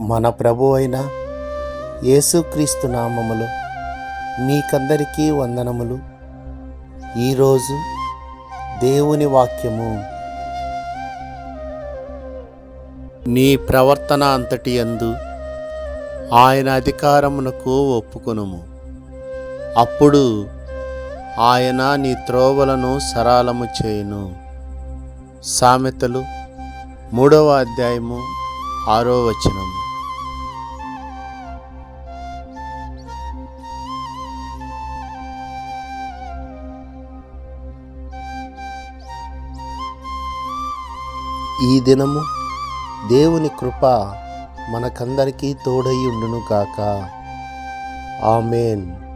మన ప్రభు అయిన యేసుక్రీస్తు నామములు మీకందరికీ వందనములు. ఈరోజు దేవుని వాక్యము. నీ ప్రవర్తన అంతటి యందు ఆయన అధికారమునకు ఒప్పుకొనుము. అప్పుడు ఆయన నీ త్రోవలను సరాలము చేయును. సామెతలు మూడవ అధ్యాయము ఆరో వచనము. ఈ దినము దేవుని కృప మనకందరికీ తోడై ఉండునుగాక. ఆమెన్.